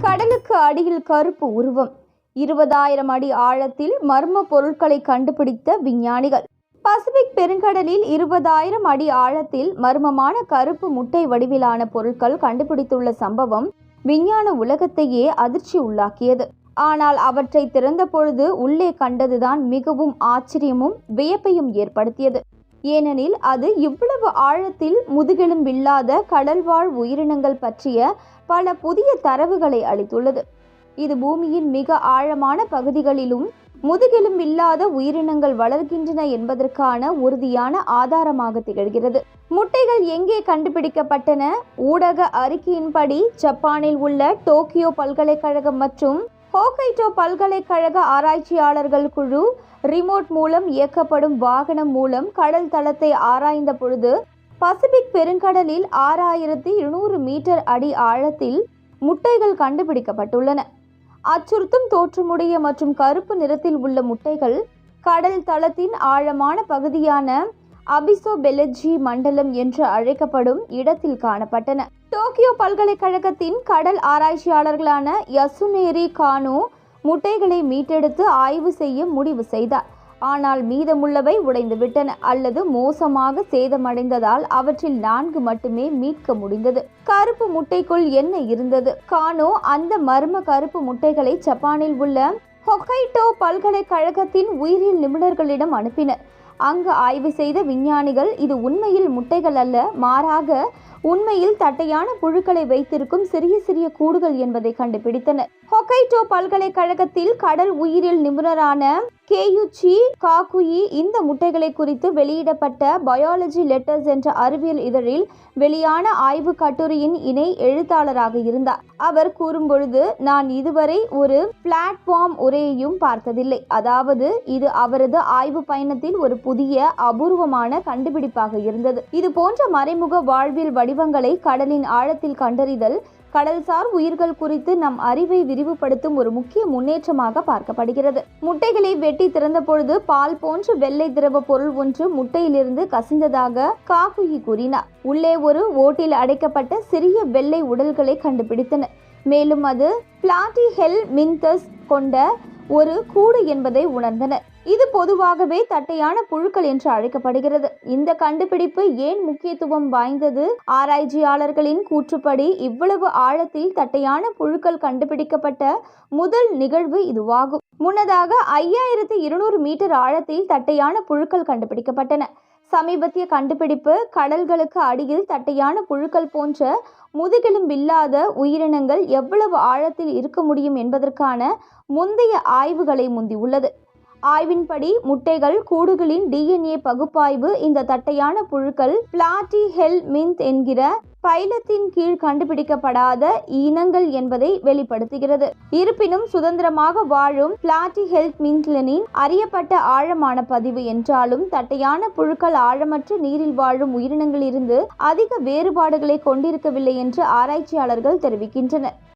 கடலுக்கு அடியில் கருப்பு உருவம். இருபதாயிரம் அடி ஆழத்தில் மர்ம பொருட்களை கண்டுபிடித்த விஞ்ஞானிகள். பசிபிக் பெருங்கடலில் இருபதாயிரம் அடி ஆழத்தில் மர்மமான கருப்பு முட்டை வடிவிலான பொருட்கள் கண்டுபிடித்துள்ள சம்பவம் விஞ்ஞான உலகத்தையே அதிர்ச்சி உள்ளாக்கியது. ஆனால் அவற்றை திறந்த பொழுது உள்ளே கண்டதுதான் மிகவும் ஆச்சரியமும் வியப்பையும் ஏற்படுத்தியது. ஏனெனில் அது இவ்வளவு ஆழத்தில் முதுகெலும்பில்லாத கடல்வாழ் உயிரினங்கள் பற்றிய பல புதிய தரவுகளை அளித்துள்ளது. இது பூமியின் மிக ஆழமான பகுதிகளிலும் முதுகெலும்பில்லாத உயிரினங்கள் வளர்கின்றன என்பதற்கான உறுதியான ஆதாரமாக திகழ்கிறது. முட்டைகள் எங்கே கண்டுபிடிக்கப்பட்டன? ஊடக அறிக்கையின்படி ஜப்பானில் உள்ள டோக்கியோ பல்கலைக்கழகம் மற்றும் ஹோகைட்டோ பல்கலைக்கழக ஆராய்ச்சியாளர்கள் குழு ரிமோட் மூலம் இயக்கப்படும் வாகனம் மூலம் கடல் தளத்தை ஆராய்ந்த பொழுது பசிபிக் பெருங்கடலில் ஆறாயிரத்தி இருநூறு மீட்டர் அடி ஆழத்தில் முட்டைகள் கண்டுபிடிக்கப்பட்டுள்ளன. அச்சுறுத்தும் தோற்றமுடைய மற்றும் கருப்பு நிறத்தில் உள்ள முட்டைகள் கடல் தளத்தின் ஆழமான பகுதியான அபிசோ பெலஜி மண்டலம் என்று அழைக்கப்படும் இடத்தில் காணப்பட்டன. டோக்கியோ பல்கலைக்கழகத்தின் கடல் ஆராய்ச்சியாளர்களான யசுனேரி கானோ முட்டைகளை மீட்டெடுத்து ஆய்வு செய்ய முடிவு செய்தார். ஆனால் மீதமுள்ளவை உடைந்துவிட்டன அல்லது மோசமாக சேதமடைந்ததால் அவற்றில் நான்கு மட்டுமே மீட்க முடிந்தது. கருப்பு முட்டைக்குள் என்ன இருந்தது? கானோ அந்த மர்ம கருப்பு முட்டைகளை ஜப்பானில் உள்ள ஹொகைட்டோ பல்கலைக்கழகத்தின் உயிரியல் நிபுணர்களிடம் அனுப்பினர். அங்கு ஆய்வு செய்த விஞ்ஞானிகள் இது உண்மையில் முட்டைகள் அல்ல மாறாக உண்மையில் தட்டையான புழுக்களை வைத்திருக்கும் சிறிய சிறிய கூடுகள் என்பதை கண்டுபிடித்தனர். ஹொக்கைட்டோ பல்கலைக்கழகத்தில் கடல் உயிரியல் நிபுணரான கேயுச்சி காக்குயி இந்த முட்டைகளை குறித்து வெளியிடப்பட்ட பயாலஜி லெட்டர்ஸ் என்ற அறிவியல் இதழில் வெளியான ஆய்வு கட்டுரையின் இணை எழுத்தாளராக இருந்தார். அவர் கூறும்பொழுது நான் இதுவரை ஒரு பிளாட்ஃபார்ம் உரையையும் பார்த்ததில்லை. அதாவது இது அவரது ஆய்வு பயணத்தில் ஒரு புதிய அபூர்வமான கண்டுபிடிப்பாக இருந்தது. இது போன்ற மறைமுக வாழ்வியல் வடிவங்களை கடலின் ஆழத்தில் கண்டறிதல் கடல்சார் உயிர்கள் குறித்து நம் அறிவை விரிவுபடுத்தும் ஒரு முக்கிய முன்னேற்றமாக பார்க்கப்படுகிறது. முட்டைகளை வெட்டி திறந்த பொழுது பால் போன்ற வெள்ளை திரவ பொருள் ஒன்று முட்டையிலிருந்து கசிந்ததாக காகுயி கூறினார். உள்ளே ஒரு ஓட்டில் அடைக்கப்பட்ட சிறிய வெள்ளை உடல்களை கண்டுபிடித்தனர். மேலும் அது பிளாட்டி ஹெல் மின்தஸ் கொண்ட ஒரு கூடு என்பதை உணர்ந்தனர். இது பொதுவாகவே தட்டையான புழுக்கள் என்று அழைக்கப்படுகிறது. இந்த கண்டுபிடிப்பு ஏன் முக்கியத்துவம் வாய்ந்தது? ஆராய்ச்சியாளர்களின் கூற்றுப்படி இவ்வளவு ஆழத்தில் தட்டையான புழுக்கள் கண்டுபிடிக்கப்பட்ட முதல் நிகழ்வு இதுவாகும். முன்னதாக ஐயாயிரத்தி இருநூறு மீட்டர் ஆழத்தில் தட்டையான புழுக்கள் கண்டுபிடிக்கப்பட்டன. சமீபத்திய கண்டுபிடிப்பு கடல்களுக்கு அடியில் தட்டையான புழுக்கள் போன்ற முதுகெலும்பில்லாத உயிரினங்கள் எவ்வளவு ஆழத்தில் இருக்க முடியும் என்பதற்கான முந்தைய ஆய்வுகளை முந்தியுள்ளது. ஆய்வின்படி முட்டைகள் கூடுகளின் டிஎன்ஏ பகுப்பாய்வு இந்த தட்டையான புழுக்கள் பிளாட்டி ஹெல் மின்த் என்கிற பைலத்தின் கீழ் கண்டுபிடிக்கப்படாத இனங்கள் என்பதை வெளிப்படுத்துகிறது. இருப்பினும் சுதந்திரமாக வாழும் பிளாட்டி ஹெல்த் மின்ட்லனின் அறியப்பட்ட ஆழமான பதிவு என்றாலும் தட்டையான புழுக்கள் ஆழமற்ற நீரில் வாழும் உயிரினங்களிலிருந்து அதிக வேறுபாடுகளை கொண்டிருக்கவில்லை என்று ஆராய்ச்சியாளர்கள் தெரிவிக்கின்றனர்.